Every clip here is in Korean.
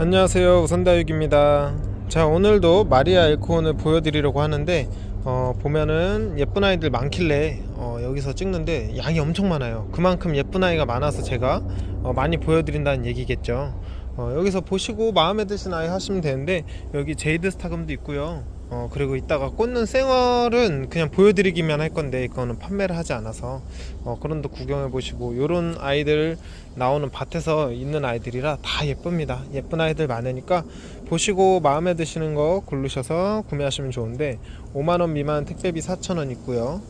안녕하세요. 우선다육입니다. 자 오늘도 마리아 엘코온을 보여드리려고 하는데 어, 보면은 예쁜 아이들 많길래 어, 여기서 찍는데 양이 엄청 많아요. 그만큼 예쁜 아이가 많아서 제가 어, 많이 보여드린다는 얘기겠죠. 어, 여기서 보시고 마음에 드신 아이 하시면 되는데 여기 제이드 스타금도 있고요 어, 그리고 이따가 꽂는 생얼은 그냥 보여드리기만 할 건데 이거는 판매를 하지 않아서 어, 그런 데 구경해 보시고 요런 아이들 나오는 밭에서 있는 아이들이라 다 예쁩니다. 예쁜 아이들 많으니까 보시고 마음에 드시는 거 고르셔서 구매하시면 좋은데 5만원 미만 택배비 4,000원 있고요.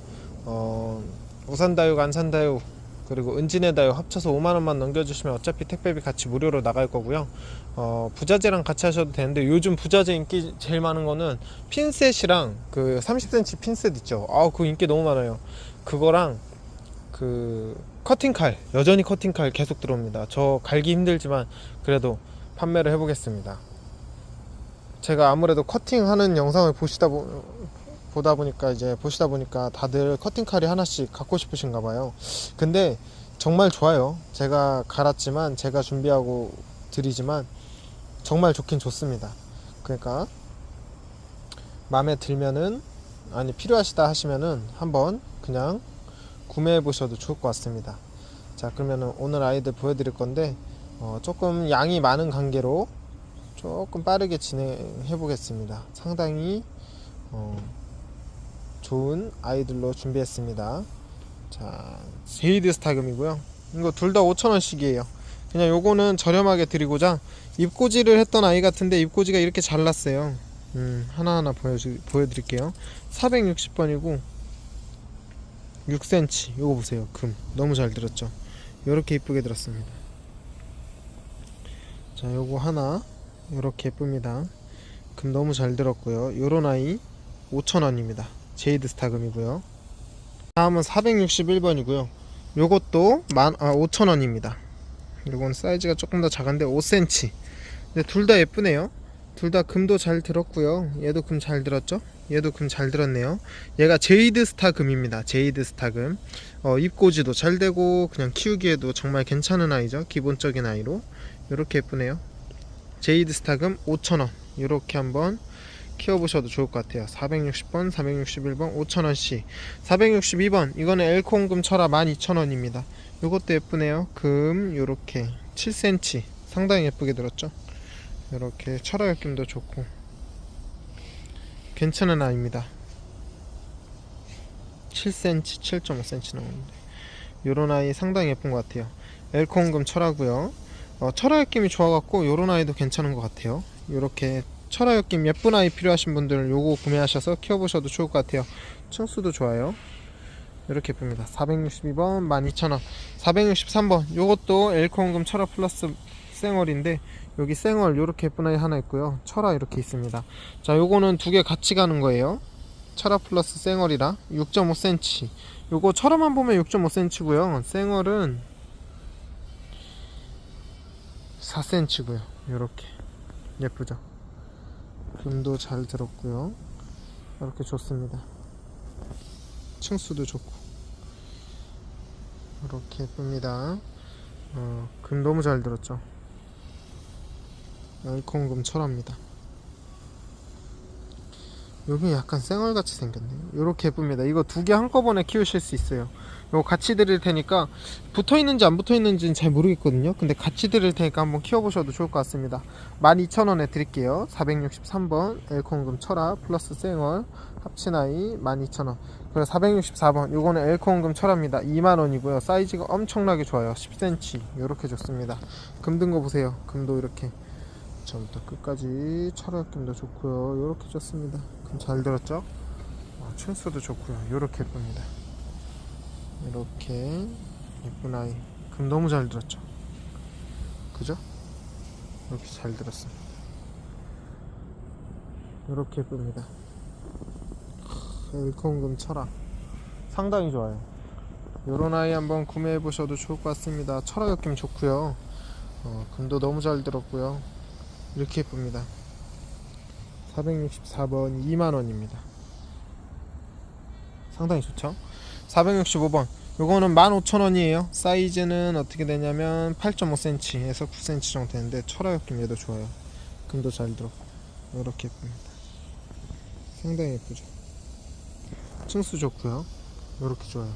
어, 우산다육 안산다육 그리고 은진에다육 합쳐서 5만원만 넘겨주시면 어차피 택배비 같이 무료로 나갈 거고요. 어, 부자재랑 같이 하셔도 되는데 요즘 부자재 인기 제일 많은 거는 핀셋이랑 그 30cm 핀셋 있죠. 아우 그 인기 너무 많아요. 그거랑 그 커팅칼 여전히 커팅칼 계속 들어옵니다. 저 갈기 힘들지만 그래도 판매를 해보겠습니다. 제가 아무래도 커팅하는 영상을 보시다 보, 보다 보니까 이제 보시다 보니까 다들 커팅 칼이 하나씩 갖고 싶으신가 봐요 근데 정말 좋아요 제가 갈았지만 제가 준비하고 드리지만 정말 좋긴 좋습니다 그러니까 마음에 들면은 아니 필요하시다 하시면은 한번 그냥 구매해 보셔도 좋을 것 같습니다. 자 그러면은 오늘 아이들 보여드릴 건데 어, 조금 양이 많은 관계로 조금 빠르게 진행해 보겠습니다. 상당히 어, 좋은 아이들로 준비했습니다. 자 제이드 스타금이고요. 이거 둘 다 5천원씩이에요. 그냥 요거는 저렴하게 드리고자 입고지를 했던 아이 같은데 입고지가 이렇게 잘났어요. 음, 하나하나 보여주, 보여드릴게요. 460번이고 6cm 요거 보세요 금 너무 잘 들었죠 요렇게 이쁘게 들었습니다 자 요거 하나 요렇게 예쁩니다 금 너무 잘 들었고요 요런 아이 5,000원입니다 제이드 스타금이고요 다음은 461번이고요 요것도 만, 아, 5,000원입니다 요건 사이즈가 조금 더 작은데 5cm 근데 둘 다 예쁘네요 둘 다 금도 잘 들었고요 얘도 금 잘 들었죠 얘도 금 잘 들었네요. 얘가 제이드 스타 금입니다. 제이드 스타 금. 어, 입고지도 잘 되고 그냥 키우기에도 정말 괜찮은 아이죠. 기본적인 아이로. 이렇게 예쁘네요. 제이드 스타 금 5,000원. 이렇게 한번 키워보셔도 좋을 것 같아요. 460번, 461번, 5,000원씩. 462번. 이거는 엘콩금 철화 12,000원입니다. 이것도 예쁘네요. 금 요렇게 7cm. 상당히 예쁘게 들었죠. 이렇게 철화 느낌도 좋고 괜찮은 아이입니다. 7cm, 7.5cm 나오는데 요런 아이 상당히 예쁜 것 같아요. 엘콩금 철하고요. 어, 철화 느낌이 좋아갖고 요런 아이도 괜찮은 것 같아요. 요렇게 철화 느낌 예쁜 아이 필요하신 분들은 요거 구매하셔서 키워보셔도 좋을 것 같아요. 층수도 좋아요. 이렇게 예쁩니다. 462번 12,000원. 463번 요것도 엘콩금 철화 플러스 생얼인데 여기 생얼 요렇게 예쁜 아이 하나 있고요. 철화 이렇게 있습니다. 자 요거는 두 개 같이 가는 거예요. 철화 플러스 생얼이라 6.5cm 요거 철화만 보면 6.5cm고요. 생얼은 4cm고요. 요렇게. 예쁘죠 금도 잘 들었고요 이렇게 좋습니다 층수도 좋고 이렇게 예쁩니다 어, 금 너무 잘 들었죠 열콩금 철합니다. 여기 약간 쌩얼같이 생겼네요. 이렇게 예쁩니다. 이거 두 개 한꺼번에 키우실 수 있어요. 이거 같이 드릴 테니까 붙어 있는지 안 붙어 있는지는 잘 모르겠거든요. 근데 같이 드릴 테니까 한번 키워보셔도 좋을 것 같습니다. 12,000원에 드릴게요. 463번 엘콩금 철합 플러스 쌩얼 합친 아이 12,000원. 그리고 464번 요거는 엘콩금 철합니다. 2만원이고요. 사이즈가 엄청나게 좋아요. 10cm 이렇게 좋습니다. 금든 거 보세요. 금도 이렇게 처음부터 끝까지 철화 느낌도 좋고요 이렇게 좋습니다 그럼 잘 들었죠? 어, 층수도 좋고요 이렇게 예쁩니다 이렇게 예쁜 아이. 금 너무 잘 들었죠? 그죠? 이렇게 잘 들었습니다. 이렇게 예쁩니다. 일콩금 철화 상당히 좋아요. 요런 아이 한번 구매해 보셔도 좋을 것 같습니다. 철화 느낌 좋고요. 어, 금도 너무 잘 들었고요. 이렇게 예쁩니다. 464번 2만원입니다. 상당히 좋죠 465번. 요거는 15,000원이에요. 사이즈는 어떻게 되냐면 8.5cm에서 9cm 정도 되는데 철화엽김 얘도 좋아요. 금도 잘 들어. 이렇게 예쁩니다. 상당히 예쁘죠? 층수 좋고요. 이렇게 좋아요.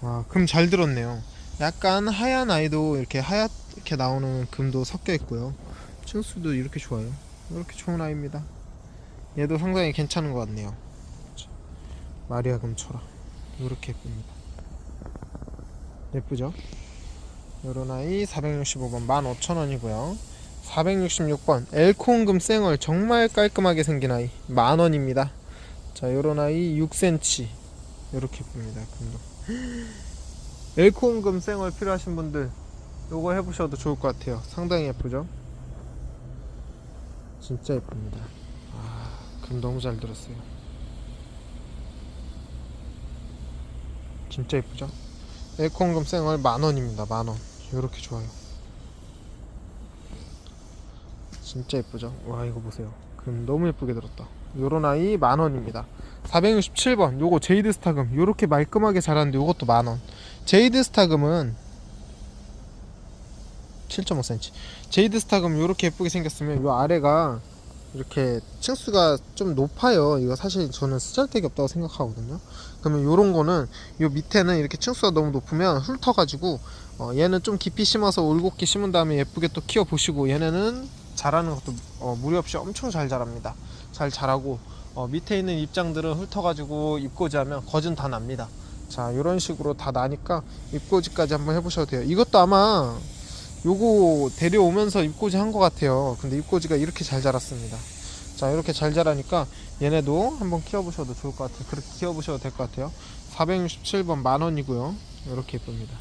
와 금 잘 들었네요. 약간 하얀 아이도 이렇게 하얗게 나오는 금도 섞여 있고요. 층수도 이렇게 좋아요. 이렇게 좋은 아이입니다. 얘도 상당히 괜찮은 것 같네요. 마리아 금철화 이렇게 예쁩니다. 예쁘죠? 요런 아이 465번 15,000원이고요. 466번 엘코온금 쌩얼 정말 깔끔하게 생긴 아이 만원입니다. 자 요런 아이 6cm 요렇게 예쁩니다 금도 엘코온금 쌩얼 필요하신 분들 요거 해보셔도 좋을 것 같아요. 상당히 예쁘죠? 진짜 예쁩니다. 아, 금 너무 잘 들었어요 진짜 예쁘죠? 에코온금 쌩얼 만원입니다 만원. 요렇게 좋아요. 진짜 예쁘죠? 와 이거 보세요. 금 너무 예쁘게 들었다. 요런 아이 만원입니다. 467번. 요거 제이드 스타금. 요렇게 말끔하게 자랐는데 요것도 만원. 제이드 스타금은 7.5cm 제이드 스타금 요렇게 예쁘게 생겼으면 요 아래가 이렇게 층수가 좀 높아요. 이거 사실 저는 쓰잘데기 없다고 생각하거든요. 그러면 요런 거는 요 밑에는 이렇게 층수가 너무 높으면 훑어가지고 어, 얘는 좀 깊이 심어서 올곧게 심은 다음에 예쁘게 또 키워 보시고 얘네는 자라는 것도 어, 무리 없이 엄청 잘 자랍니다. 잘 자라고 어, 밑에 있는 잎장들은 훑어가지고 잎꽂이하면 거진 다 납니다. 자 이런 식으로 다 나니까 잎꽂이까지 한번 해보셔도 돼요. 이것도 아마 요거 데려오면서 잎꽂이 한 것 같아요. 근데 잎꽂이가 이렇게 잘 자랐습니다. 자 이렇게 잘 자라니까 얘네도 한번 키워보셔도 좋을 것 같아요. 그렇게 키워보셔도 될 것 같아요. 467번 만원이고요. 이렇게 예쁩니다.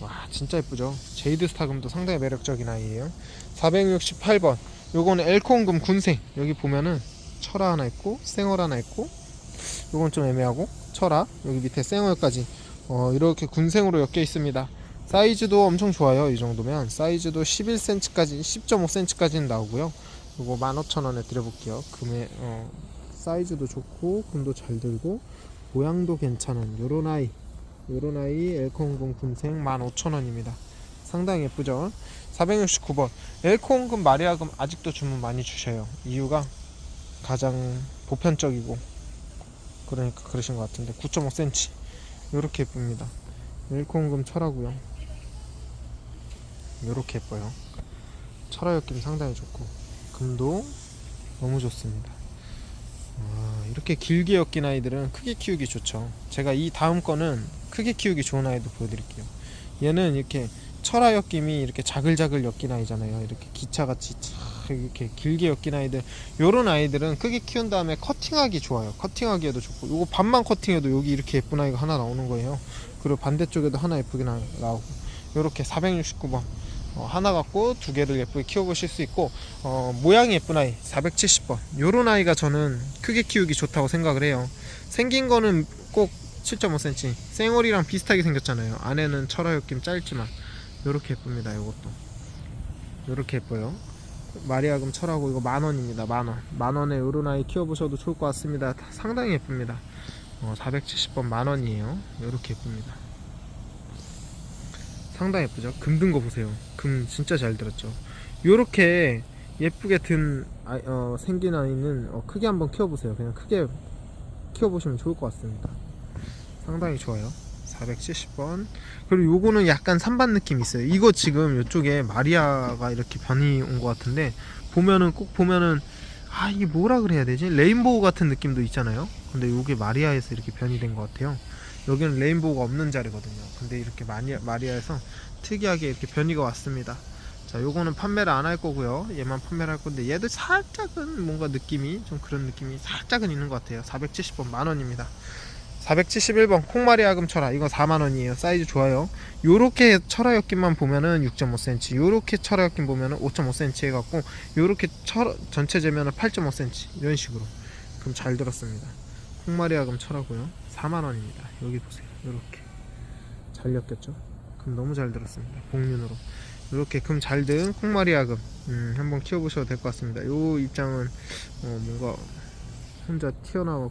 와 진짜 예쁘죠? 제이드 스타금도 상당히 매력적인 아이예요. 468번. 요거는 엘코온금 군생. 여기 보면은 철화 하나 있고 생얼 하나 있고 요건 좀 애매하고 철화. 여기 밑에 생얼까지. 어, 이렇게 군생으로 엮여 있습니다 사이즈도 엄청 좋아요 이 정도면. 사이즈도 11cm까지 10.5cm까지는 나오고요. 이거 15,000원에 드려볼게요. 금에 어, 사이즈도 좋고 금도 잘 들고 모양도 괜찮은 요런 아이. 요런 아이 엘코온금 금생 15,000원입니다. 상당히 예쁘죠? 469번. 엘코온금 마리아금 아직도 주문 많이 주셔요. 이유가 가장 보편적이고 그러니까 그러신 것 같은데 9.5cm 요렇게 예쁩니다. 엘코온금 철하고요 요렇게 예뻐요. 철화 엮임 상당히 좋고. 금도 너무 좋습니다. 아, 이렇게 길게 엮인 아이들은 크게 키우기 좋죠. 제가 이 다음 거는 크게 키우기 좋은 아이도 보여드릴게요. 얘는 이렇게 철화 엮임이 이렇게 자글자글 엮인 아이잖아요. 이렇게 기차같이 쫙 이렇게 길게 엮인 아이들. 요런 아이들은 크게 키운 다음에 커팅하기 좋아요. 커팅하기에도 좋고. 요거 반만 커팅해도 여기 이렇게 예쁜 아이가 하나 나오는 거예요. 그리고 반대쪽에도 하나 예쁘게 나, 나오고. 요렇게 469번. 어, 하나 갖고 두 개를 예쁘게 키워보실 수 있고 어, 모양이 예쁜 아이 470번. 요런 아이가 저는 크게 키우기 좋다고 생각을 해요. 생긴 거는 꼭 7.5cm 생얼이랑 비슷하게 생겼잖아요. 안에는 철화 엮임 짧지만. 요렇게 예쁩니다 요것도. 요렇게 예뻐요. 마리아금 철하고 이거 만원입니다 만원. 만원에 요런 아이 키워보셔도 좋을 것 같습니다. 상당히 예쁩니다. 어, 470번 만원이에요. 요렇게 예쁩니다 상당히 예쁘죠? 금 든 거 보세요. 금 진짜 잘 들었죠? 요렇게 예쁘게 든 아이, 어, 생긴 아이는 어, 크게 한번 키워보세요. 그냥 크게 키워보시면 좋을 것 같습니다. 상당히 좋아요. 470번. 그리고 요거는 약간 산반 느낌 있어요. 이거 지금 이쪽에 마리아가 이렇게 변이 온 것 같은데 보면은 꼭 보면은 아 이게 뭐라 그래야 되지? 레인보우 같은 느낌도 있잖아요? 근데 요게 마리아에서 이렇게 변이 된 것 같아요 여기는 레인보우가 없는 자리거든요. 근데 이렇게 마리아, 마리아에서 특이하게 이렇게 변이가 왔습니다. 자 요거는 판매를 안 할 거고요. 얘만 판매를 할 건데 얘도 살짝은 뭔가 느낌이 좀 그런 느낌이 살짝은 있는 것 같아요. 470번 만 원입니다. 471번 콩마리아 금 철화. 이거 4만원이에요. 사이즈 좋아요. 요렇게 철화 엮임만 보면은 6.5cm 요렇게 철화 엮임 보면은 5.5cm 해갖고 요렇게 철 전체 재면은 8.5cm 이런 식으로. 그럼 잘 들었습니다. 콩마리아 금 철하고요 4만원입니다. 여기 보세요. 요렇게. 잘 엮였죠? 금 너무 잘 들었습니다. 복륜으로. 이렇게 금 잘 든 콩마리아 금. 음, 한번 키워보셔도 될 것 같습니다. 요 입장은 어, 뭔가 혼자 튀어나와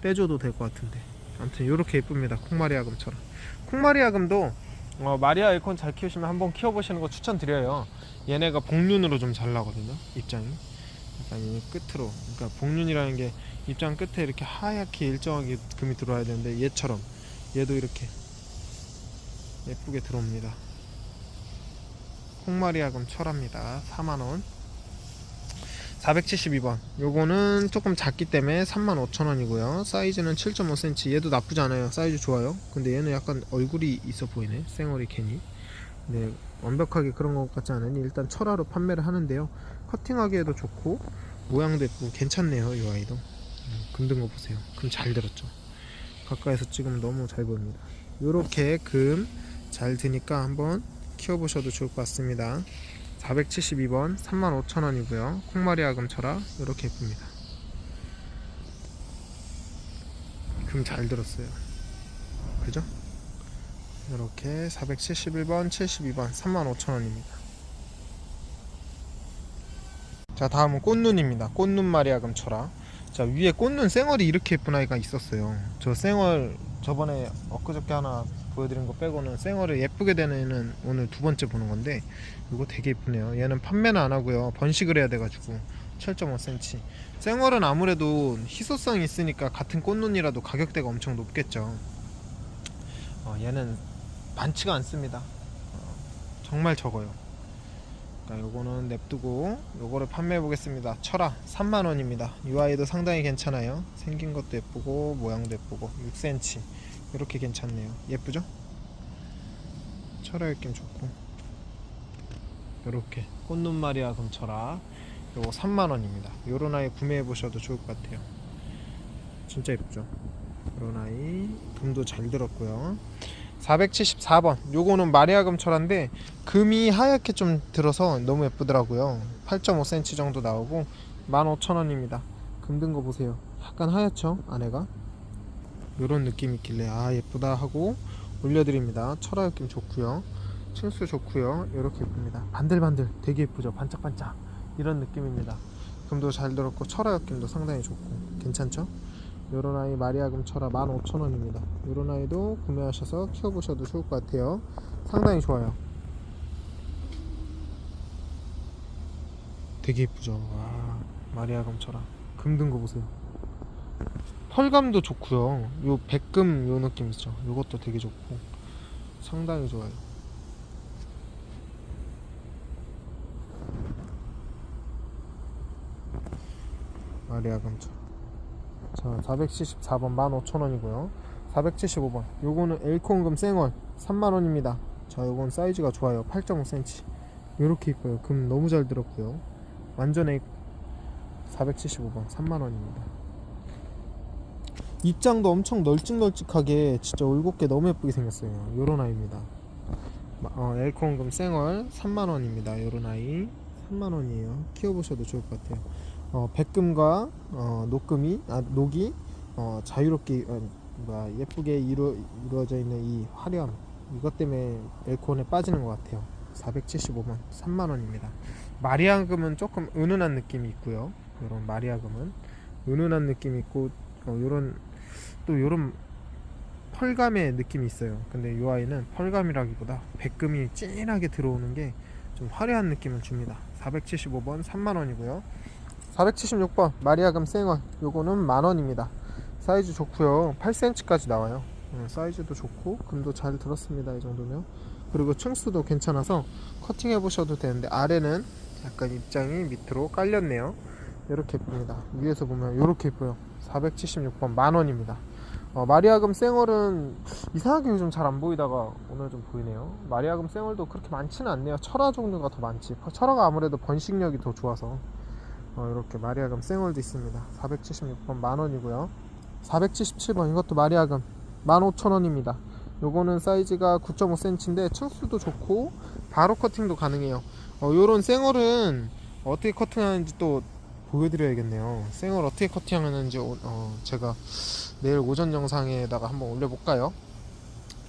떼줘도 될 것 같은데. 아무튼 이렇게 예쁩니다. 콩마리아 금처럼. 콩마리아 금도 어, 마리아 에콘 잘 키우시면 한번 키워보시는 거 추천드려요. 얘네가 복륜으로 좀 잘 나거든요 입장이 약간 이 끝으로. 그러니까 복륜이라는 게 입장 끝에 이렇게 하얗게 일정하게 금이 들어와야 되는데 얘처럼 얘도 이렇게 예쁘게 들어옵니다. 콩마리아금 철합니다. 4만원. 472번. 요거는 조금 작기 때문에 35,000원이고요. 사이즈는 7.5cm 얘도 나쁘지 않아요. 사이즈 좋아요. 근데 얘는 약간 얼굴이 있어 보이네. 생얼이 괜히. 네 완벽하게 그런 것 같지 않으니 일단 철화로 판매를 하는데요 커팅하기에도 좋고 모양도 예쁘고 괜찮네요 이 아이도 음, 금든 거 보세요 금 잘 들었죠 가까이서 찍으면 너무 잘 보입니다 요렇게 금 잘 드니까 한번 키워보셔도 좋을 것 같습니다 472번 35,000원이고요. 콩마리아 금철아 이렇게 예쁩니다. 금 잘 들었어요. 그죠? 이렇게 471번, 72번 35,000원입니다. 자 다음은 꽃눈입니다. 꽃눈 마리아 금철아. 자 위에 꽃눈 쌩얼이 이렇게 예쁜 아이가 있었어요. 저 쌩얼 저번에 엊그저께 하나 보여드린 거 빼고는 쌩얼을 예쁘게 되는 애는 오늘 두 번째 보는 건데 이거 되게 예쁘네요. 얘는 판매는 안 하고요. 번식을 해야 돼가지고 7.5cm. 쌩얼은 아무래도 희소성이 있으니까 같은 꽃눈이라도 가격대가 엄청 높겠죠. 어, 얘는 많지가 않습니다. 어, 정말 적어요. 그러니까 요거는 냅두고 요거를 판매해 보겠습니다. 철아 3만 원입니다. 이 아이도 상당히 괜찮아요. 생긴 것도 예쁘고 모양도 예쁘고 6cm 이렇게 괜찮네요. 예쁘죠? 철아 느낌 좋고 요렇게 꽃눈 마리아 금철아 요거 3만 원입니다. 요런 아이 구매해 보셔도 좋을 것 같아요. 진짜 예쁘죠? 요런 아이 금도 잘 들었고요. 474번. 요거는 마리아 금철인데 금이 하얗게 좀 들어서 너무 예쁘더라고요. 8.5cm 정도 나오고 15,000원입니다. 금든 거 보세요. 약간 하얗죠? 안에가? 요런 느낌 있길래 아 예쁘다 하고 올려드립니다. 철화 느낌 좋고요. 층수 좋고요. 이렇게 예쁩니다. 반들반들. 되게 예쁘죠? 반짝반짝. 이런 느낌입니다. 금도 잘 들었고 철화 느낌도 상당히 좋고. 괜찮죠 요런 아이 마리아금 철화 15,000원입니다. 요런 아이도 구매하셔서 키워보셔도 좋을 것 같아요. 상당히 좋아요. 되게 예쁘죠. 와, 마리아금 철화. 금든 거 보세요. 펄감도 좋고요. 요 백금 요 느낌 있죠. 요것도 되게 좋고 상당히 좋아요. 마리아금 철화. 자, 474번 15,000원이고요. 475번. 요거는 엘콩금 생얼 3만원입니다. 자, 요건 사이즈가 좋아요. 8.5cm. 요렇게 이뻐요. 금 너무 잘 들었고요. 완전 A 475번 3만원입니다. 입장도 엄청 널찍널찍하게 진짜 올곧게 너무 예쁘게 생겼어요. 요런 아이입니다. 마- 어, 엘콩금 생얼 3만원입니다. 요런 아이 3만원이에요. 키워보셔도 좋을 것 같아요. 어, 백금과 어, 녹금이 아, 녹이 어, 자유롭게 어, 뭐야, 예쁘게 이루, 이루어져 있는 이 화려함. 이것 때문에 엘코온에 빠지는 것 같아요. 475만 3만원입니다. 마리아금은 조금 은은한 느낌이 있고요. 이런 마리아금은 은은한 느낌이 있고 어, 요런 또 요런 펄감의 느낌이 있어요. 근데 이 아이는 펄감이라기보다 백금이 진하게 들어오는 게 좀 화려한 느낌을 줍니다. 475번 3만원이고요 476번 마리아금 생원. 요거는 만원입니다. 사이즈 좋고요. 8cm까지 나와요. 음, 사이즈도 좋고 금도 잘 들었습니다 이 정도면. 그리고 층수도 괜찮아서 커팅 해 보셔도 되는데 아래는 약간 입장이 밑으로 깔렸네요. 이렇게 예쁩니다. 위에서 보면 이렇게 예뻐요. 476번 만원입니다. 어, 마리아금 생얼은 이상하게 요즘 잘 안 보이다가 오늘 좀 보이네요. 마리아금 생얼도 그렇게 많지는 않네요. 철화 종류가 더 많지. 철화가 아무래도 번식력이 더 좋아서 어, 이렇게 마리아금 생얼도 있습니다. 476번 만원이고요. 477번 이것도 마리아금 15,000원입니다. 요거는 사이즈가 9.5cm인데 층수도 좋고 바로 커팅도 가능해요. 어, 요런 생얼은 어떻게 커팅하는지 또 보여드려야겠네요. 생얼 어떻게 커팅하는지 오- 어, 제가 내일 오전 영상에다가 한번 올려볼까요?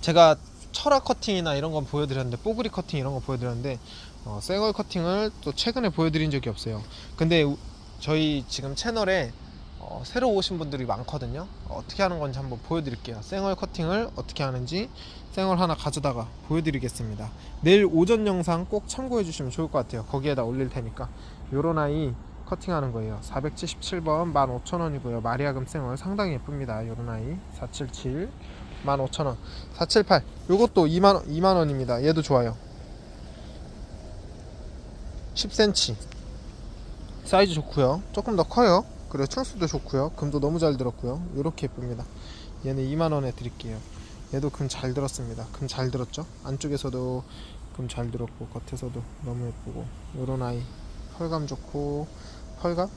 제가 철화 커팅이나 이런 건 보여드렸는데 뽀글이 커팅 이런 거 보여드렸는데 어, 생얼 커팅을 또 최근에 보여드린 적이 없어요. 근데 우- 저희 지금 채널에 어, 어, 새로 오신 분들이 많거든요. 어, 떻게 하는 건지 한번 보여드릴게요. 생얼 커팅을 어떻게 하는지 생얼 하나 가져다가 보여드리겠습니다. 내일 오전 영상 꼭 참고해 주시면 좋을 것 같아요. 거기에다 올릴 테니까 요런 아이 커팅하는 거예요. 477번 15,000원이고요. 마리아금 생얼 상당히 예쁩니다. 요런 아이 477 15,000원 478 요것도 2만 2만 원입니다. 얘도 좋아요. 10cm 사이즈 좋고요. 조금 더 커요. 그리고 층수도 좋고요. 금도 너무 잘 들었고요. 이렇게 예쁩니다. 얘는 2만 원에 드릴게요. 얘도 금 잘 들었습니다. 금 잘 들었죠? 안쪽에서도 금 잘 들었고 겉에서도 너무 예쁘고 요런 아이 펄감 좋고 펄감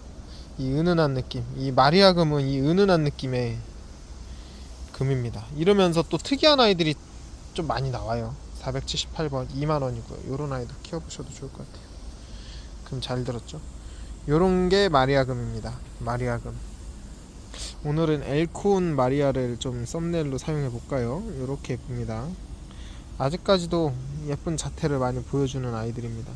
이 은은한 느낌 이 마리아 금은 이 은은한 느낌의 금입니다. 이러면서 또 특이한 아이들이 좀 많이 나와요. 478번 2만 원이고요. 요런 아이도 키워보셔도 좋을 것 같아요. 금잘 들었죠? 요런 게 마리아금입니다. 마리아금. 오늘은 엘콘 마리아를 좀 썸네일로 사용해 볼까요? 요렇게 예쁩니다. 아직까지도 예쁜 자태를 많이 보여주는 아이들입니다.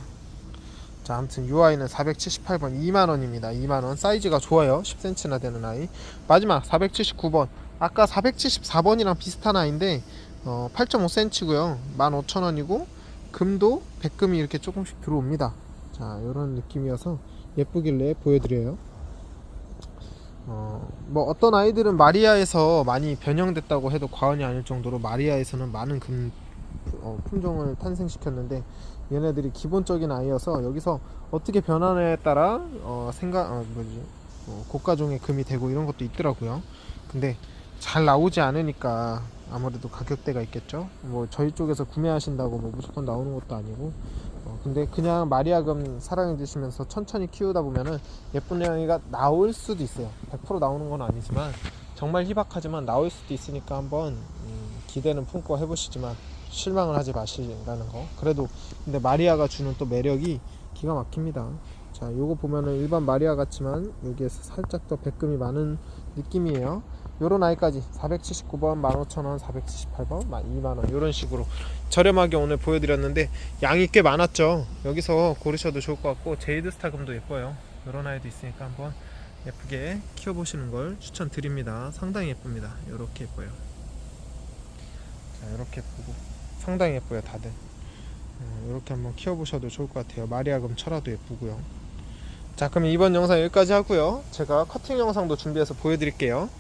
자, 아무튼 요 아이는 478번 2만원입니다. 2만원. 사이즈가 좋아요. 10cm나 되는 아이. 마지막 479번. 아까 474번이랑 비슷한 아이인데, 어, 8.5cm고요. 15,000원이고, 금도 백금이 이렇게 조금씩 들어옵니다. 자, 요런 느낌이어서 예쁘길래 보여드려요. 어, 뭐 어떤 아이들은 마리아에서 많이 변형됐다고 해도 과언이 아닐 정도로 마리아에서는 많은 금 어, 품종을 탄생시켰는데 얘네들이 기본적인 아이여서 여기서 어떻게 변하냐에 따라 어, 생각 어, 뭐지 어, 고가종의 금이 되고 이런 것도 있더라고요. 근데 잘 나오지 않으니까 아무래도 가격대가 있겠죠. 뭐 저희 쪽에서 구매하신다고 뭐 무조건 나오는 것도 아니고 어, 근데 그냥 마리아금 사랑해 주시면서 천천히 키우다 보면은 예쁜 애가 나올 수도 있어요. 100% 나오는 건 아니지만 정말 희박하지만 나올 수도 있으니까 한번 음, 기대는 품고 해보시지만 실망을 하지 마시라는 거. 그래도 근데 마리아가 주는 또 매력이 기가 막힙니다. 자, 요거 보면은 일반 마리아 같지만 여기에서 살짝 더 백금이 많은 느낌이에요. 요런 아이까지 479번 15,000원 478번 2만원 요런 식으로 저렴하게 오늘 보여드렸는데 양이 꽤 많았죠. 여기서 고르셔도 좋을 것 같고 제이드 스타금도 예뻐요. 요런 아이도 있으니까 한번 예쁘게 키워보시는 걸 추천드립니다. 상당히 예쁩니다. 요렇게 예뻐요. 자 요렇게 예쁘고. 상당히 예뻐요 다들. 어, 요렇게 한번 키워보셔도 좋을 것 같아요. 마리아금 철화도 예쁘고요. 자 그럼 이번 영상 여기까지 하고요. 제가 커팅 영상도 준비해서 보여드릴게요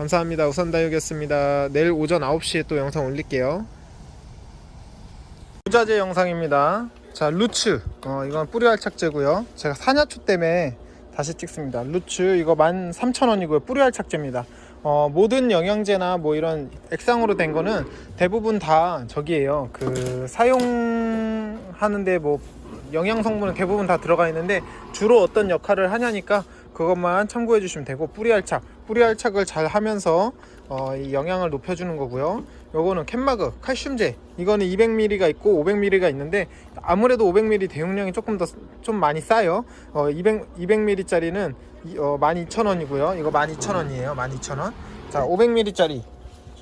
감사합니다. 우선다육이었습니다. 내일 오전 9시에 또 영상 올릴게요. 부자재 영상입니다. 자, 루츠. 어, 이건 뿌리 활착제고요. 제가 사냐초 때문에 다시 찍습니다. 루츠 이거 13,000원이고요. 뿌리 활착제입니다. 어, 모든 영양제나 뭐 이런 액상으로 된 거는 대부분 다 저기에요. 그 사용하는데 뭐 영양 성분은 대부분 다 들어가 있는데 주로 어떤 역할을 하냐니까 그것만 참고해 주시면 되고 뿌리 활착 뿌리 활착을 잘 하면서 어, 이 영양을 높여주는 거고요. 요거는 캔마그 칼슘제. 이거는 200ml가 있고 500ml가 있는데 아무래도 500ml 대용량이 조금 더 좀 많이 싸요. 어, 200, 200ml 짜리는 어, 12,000원이고요. 이거 12,000원이에요. 12,000원. 자 500ml 짜리.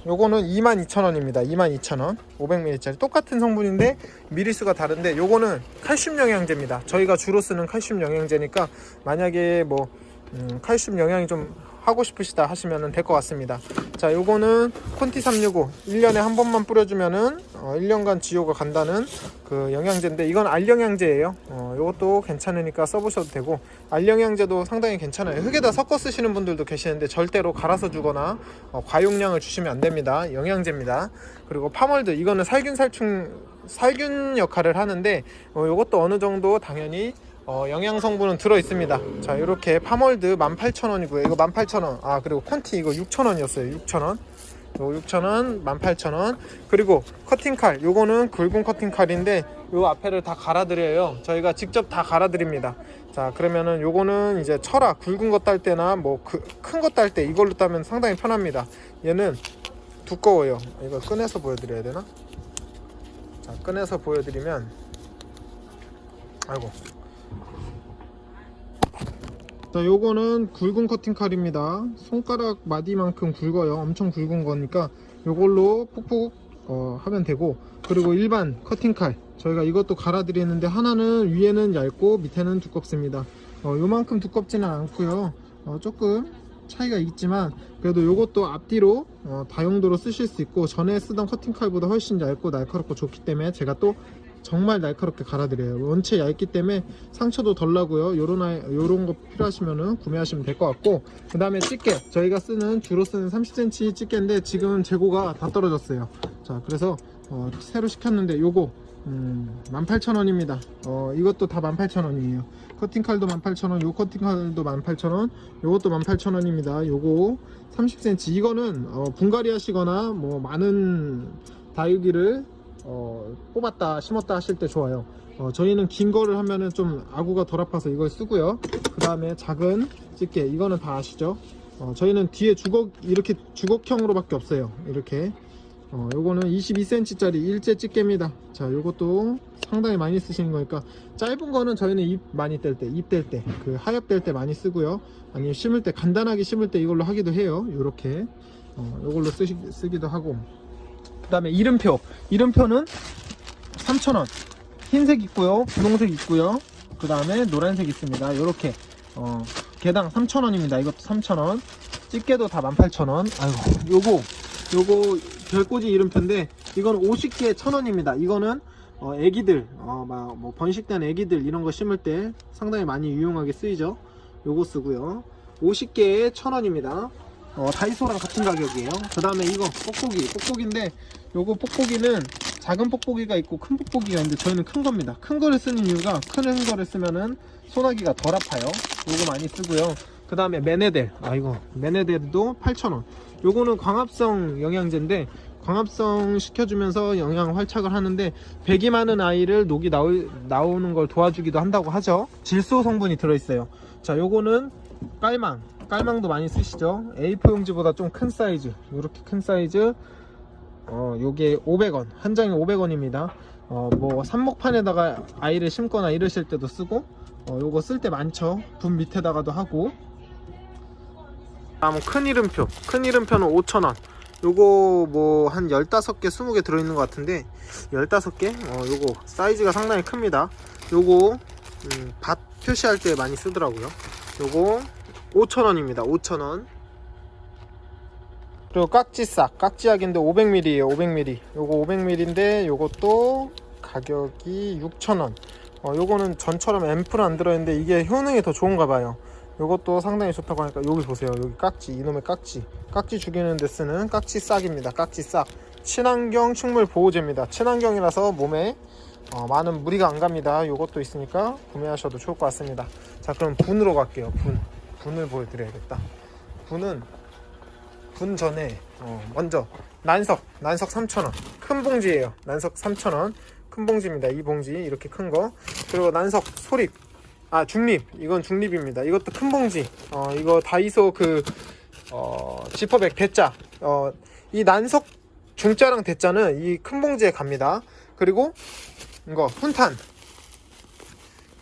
요거는 22,000원입니다. 22,000원. 500ml짜리. 똑같은 성분인데 미리수가 다른데 요거는 칼슘 영양제입니다. 저희가 주로 쓰는 칼슘 영양제니까 만약에 뭐 음, 칼슘 영양이 좀 하고 싶으시다 하시면 될 것 같습니다. 자, 요거는 콘티 365 1년에 한 번만 뿌려주면은 어, 1년간 지효가 간다는 그 영양제인데 이건 알영양제예요. 어, 요것도 괜찮으니까 써보셔도 되고 알영양제도 상당히 괜찮아요. 흙에다 섞어 쓰시는 분들도 계시는데 절대로 갈아서 주거나 어, 과용량을 주시면 안 됩니다. 영양제입니다. 그리고 파멀드 이거는 살균 살충 살균 역할을 하는데 어, 요것도 어느 정도 당연히 어, 영양 성분은 들어 있습니다. 자, 이렇게 파멀드 18,000원이고요. 이거 18,000원. 아, 그리고 콘티 이거 6,000원이었어요. 6,000원. 요거 6,000원, 18,000원. 그리고 커팅 칼. 요거는 굵은 커팅 칼인데 요 앞에를 다 갈아 드려요. 저희가 직접 다 갈아 드립니다. 자, 그러면은 요거는 이제 철화 굵은 거딸 때나 뭐큰거딸때 이걸로 따면 상당히 편합니다. 얘는 두꺼워요. 이거 꺼내서 보여 드려야 되나? 자, 꺼내서 보여 드리면 아이고 자 요거는 굵은 커팅 칼입니다. 손가락 마디만큼 굵어요. 엄청 굵은 거니까 요걸로 푹푹 어, 하면 되고 그리고 일반 커팅 칼. 저희가 이것도 갈아 드리는데 하나는 위에는 얇고 밑에는 두껍습니다. 어, 요만큼 두껍지는 않고요. 어, 조금 차이가 있지만 그래도 요것도 앞뒤로 어, 다용도로 쓰실 수 있고 전에 쓰던 커팅 칼보다 훨씬 얇고 날카롭고 좋기 때문에 제가 또 정말 날카롭게 갈아드려요. 원체 얇기 때문에 상처도 덜 나고요. 요런 요런 거 필요하시면은 구매하시면 될 것 같고 그 다음에 집게 저희가 쓰는 주로 쓰는 30cm 집게인데 지금 재고가 다 떨어졌어요. 자 그래서 어, 새로 시켰는데 요거 음, 18,000원입니다. 어, 이것도 다 18,000원이에요. 커팅칼도 18,000원, 요 커팅칼도 18,000원, 요것도 18,000원입니다. 요거 30cm. 이거는 어, 분갈이 하시거나 뭐 많은 다육이를 어, 뽑았다, 심었다 하실 때 좋아요. 어, 저희는 긴 거를 하면은 좀 아구가 덜 아파서 이걸 쓰고요. 그 다음에 작은 집게, 이거는 다 아시죠? 어, 저희는 뒤에 주걱, 이렇게 주걱형으로 밖에 없어요. 이렇게. 어, 요거는 22cm짜리 일제 집게입니다. 자, 요것도 상당히 많이 쓰시는 거니까 짧은 거는 저희는 잎 많이 뗄 때, 잎 뗄 때, 그 하엽 뗄 때 많이 쓰고요. 아니면 심을 때 간단하게 심을 때 이걸로 하기도 해요. 요렇게 어, 요걸로 쓰시, 쓰기도 하고. 그 다음에 이름표, 이름표는 3,000원. 흰색 있고요, 분홍색 있고요. 그 다음에 노란색 있습니다. 요렇게 어, 개당 3,000원입니다. 이것도 3,000원. 집게도 다 18,000원. 아이고, 요거 요거 별꽂이 이름표인데 이건 50개에 1,000원입니다. 이거는 어, 애기들, 어, 막, 뭐 번식된 애기들 이런 거 심을 때 상당히 많이 유용하게 쓰이죠. 요거 쓰고요. 50개에 1,000원입니다. 어, 다이소랑 같은 가격이에요. 그 다음에 이거 뽁뽁이, 뽁뽁이인데 요거 뽁뽁이는 작은 뽁뽁이가 있고 큰 뽁뽁이가 있는데 저희는 큰 겁니다. 큰 거를 쓰는 이유가 큰 거를 쓰면은 소나기가 덜 아파요. 요거 많이 쓰고요. 그 다음에 메네델, 아 이거 메네델도 8,000원. 요거는 광합성 영양제인데 광합성 시켜주면서 영양 활착을 하는데 백이 많은 아이를 녹이 나오, 나오는 걸 도와주기도 한다고 하죠. 질소 성분이 들어있어요. 자, 요거는 깔망, 깔망도 많이 쓰시죠. A4 용지보다 좀 큰 사이즈, 이렇게 큰 사이즈. 어, 요게 500원, 한 장에 500원입니다. 어, 뭐 삽목판에다가 아이를 심거나 이러실 때도 쓰고, 어, 요거 쓸 때 많죠. 분 밑에다가도 하고. 다음 큰 이름표, 큰 이름표는 5,000원. 요거 뭐 한 15개, 20개 들어있는 것 같은데 15개? 어 요거 사이즈가 상당히 큽니다 요거 음, 밭 표시할 때 많이 쓰더라고요 요거 5,000원입니다. 5,000원. 그리고 깍지싹. 깍지약인데 500ml에요. 500ml 요거 500ml인데 요것도 가격이 6,000원. 어 요거는 전처럼 앰플은 안 들어있는데 이게 효능이 더 좋은가 봐요. 요것도 상당히 좋다고 하니까 여기 보세요. 여기 깍지 이놈의 깍지. 깍지 죽이는 데 쓰는 깍지 싹입니다. 깍지 싹. 친환경 식물 보호제입니다. 친환경이라서 몸에 어, 많은 무리가 안 갑니다. 요것도 있으니까 구매하셔도 좋을 것 같습니다. 자 그럼 분으로 갈게요. 분 분을 보여드려야겠다. 분은 분 전에 어, 먼저 난석 난석 3,000원. 큰 봉지예요. 난석 3,000원. 큰 봉지입니다. 이 봉지 이렇게 큰 거. 그리고 난석 소립. 아 중립. 이건 중립입니다. 이것도 큰 봉지. 어 이거 다이소 그 어, 지퍼백 대자. 어, 이 난석 중자랑 대자는 이 큰 봉지에 갑니다. 그리고 이거 훈탄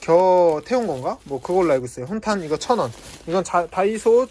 겨 태운 건가? 뭐 그걸로 알고 있어요. 훈탄 이거 천 원. 이건 자, 다이소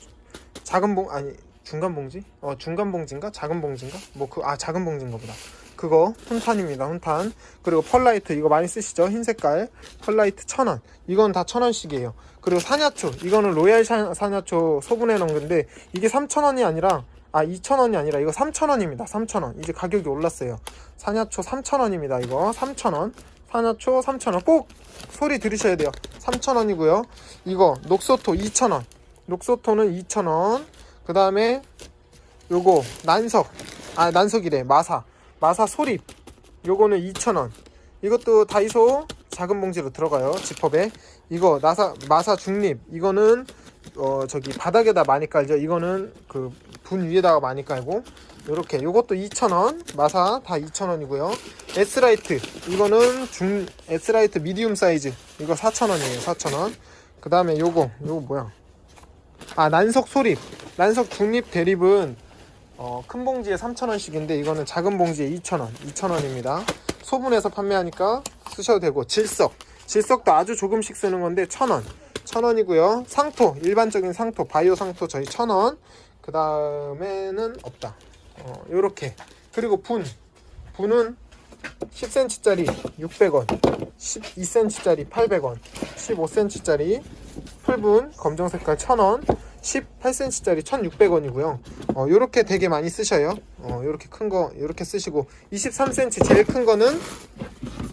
작은 봉 아니 중간 봉지? 어 중간 봉지인가? 작은 봉지인가? 뭐 그 아 작은 봉지인가 보다. 그거 훈탄입니다 훈탄. 그리고 펄라이트 이거 많이 쓰시죠? 흰 색깔. 펄라이트 천 원. 이건 다 천 원씩이에요. 그리고 사냐초. 이거는 로얄 사- 사냐초 소분해 놓은 건데 이게 3천원이 아니라 아 2천원이 아니라 이거 3천원입니다. 3천원. 이제 가격이 올랐어요. 사냐초 3천원입니다 이거. 3천원 사냐초 3천원. 꼭 소리 들으셔야 돼요. 3천원이고요. 이거 녹소토 2천원. 녹소토는 2천원. 그 다음에 요거 난석. 아 난석이래. 마사. 마사 소립. 요거는 2,000원. 이것도 다이소 작은 봉지로 들어가요. 지퍼백 이거 나사 마사 중립. 이거는 어 저기 바닥에다 많이 깔죠. 이거는 그 분 위에다가 많이 깔고 요렇게. 요것도 2,000원. 마사 다 2,000원이고요. S라이트. 이거는 중 S라이트 미디움 사이즈. 이거 4,000원이에요. 4,000원. 그 다음에 요거. 요거 뭐야? 아 난석 소립. 난석 중립 대립은 어, 큰 봉지에 3,000원씩인데 이거는 작은 봉지에 2,000원, 2,000원입니다. 소분해서 판매하니까 쓰셔도 되고. 질석, 질석도 아주 조금씩 쓰는 건데 1,000원, 1,000원이고요. 상토, 일반적인 상토, 바이오 상토 저희 1,000원. 그 다음에는 없다. 어, 요렇게. 그리고 분, 분은 10cm짜리 600원, 12cm짜리 800원, 15cm짜리 풀분 검정 색깔 1,000원, 18cm짜리 1,600원이고요. 어, 요렇게 되게 많이 쓰셔요. 어, 요렇게 큰 거, 요렇게 쓰시고 23cm 제일 큰 거는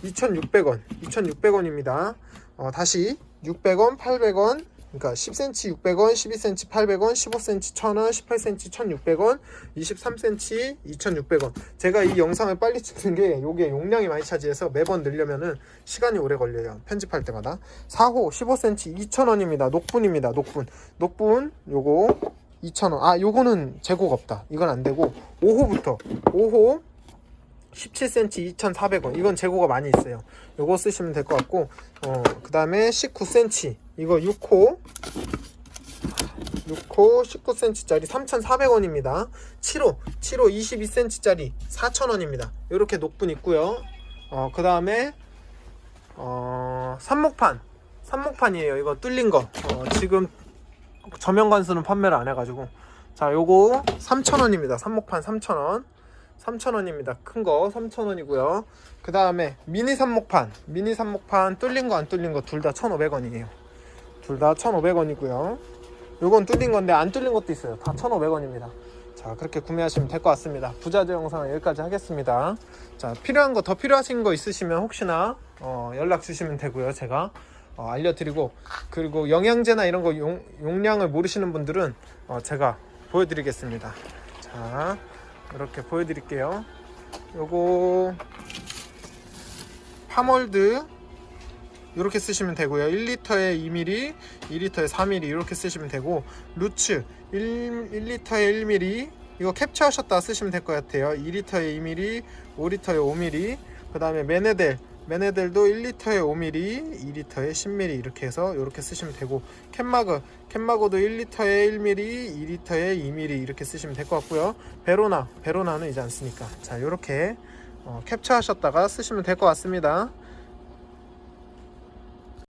2,600원. 2,600원입니다. 어, 다시 600원, 800원, 그러니까 10cm 600원, 12cm 800원, 15cm 1000원, 18cm 1600원, 23cm 2600원. 제가 이 영상을 빨리 찍는 게 요게 용량이 많이 차지해서 매번 늘려면은 시간이 오래 걸려요. 편집할 때마다. 4호 15cm 2000원입니다. 녹분입니다. 녹분. 녹분 요거 2000원. 아, 요거는 재고가 없다. 이건 안 되고 5호부터 5호 17cm 2,400원. 이건 재고가 많이 있어요. 요거 쓰시면 될 것 같고, 어, 그 다음에 19cm. 이거 6호. 6호 19cm짜리 3,400원입니다. 7호, 7호 22cm짜리 4,000원입니다. 이렇게 녹분 있고요. 어, 그 다음에, 어, 삽목판. 삽목판이에요. 이거 뚫린 거. 어, 지금 저명관수는 판매를 안 해가지고. 자, 요거 3,000원입니다. 삽목판 3,000원. 3,000원입니다. 큰 거 3,000원이고요. 그 다음에 미니 삽목판. 미니 삽목판 뚫린 거 안 뚫린 거 둘 다 1,500원이에요. 둘 다 1,500원이고요. 요건 뚫린 건데 안 뚫린 것도 있어요. 다 1,500원입니다. 자, 그렇게 구매하시면 될 것 같습니다. 부자재 영상은 여기까지 하겠습니다. 자, 필요한 거 더 필요하신 거 있으시면 혹시나 어, 연락 주시면 되고요. 제가 어, 알려드리고 그리고 영양제나 이런 거 용, 용량을 모르시는 분들은 어, 제가 보여드리겠습니다. 자, 이렇게 보여드릴게요. 요거 파몰드 이렇게 쓰시면 되고요. 1리터에 2mm, 2리터에 4mm 이렇게 쓰시면 되고 루츠 1, 1리터에 1mm 이거 캡처하셨다 쓰시면 될 것 같아요. 2리터에 2mm, 5리터에 5mm 그 다음에 메네델 메네델도 1리터에 5mm, 2리터에 10mm 이렇게 해서 이렇게 쓰시면 되고 캔마그 캔마그도 1리터에 1mm, 2리터에 2mm 이렇게 쓰시면 될 것 같고요. 베로나 베로나는 이제 안 쓰니까 자 이렇게 어, 캡처하셨다가 쓰시면 될 것 같습니다.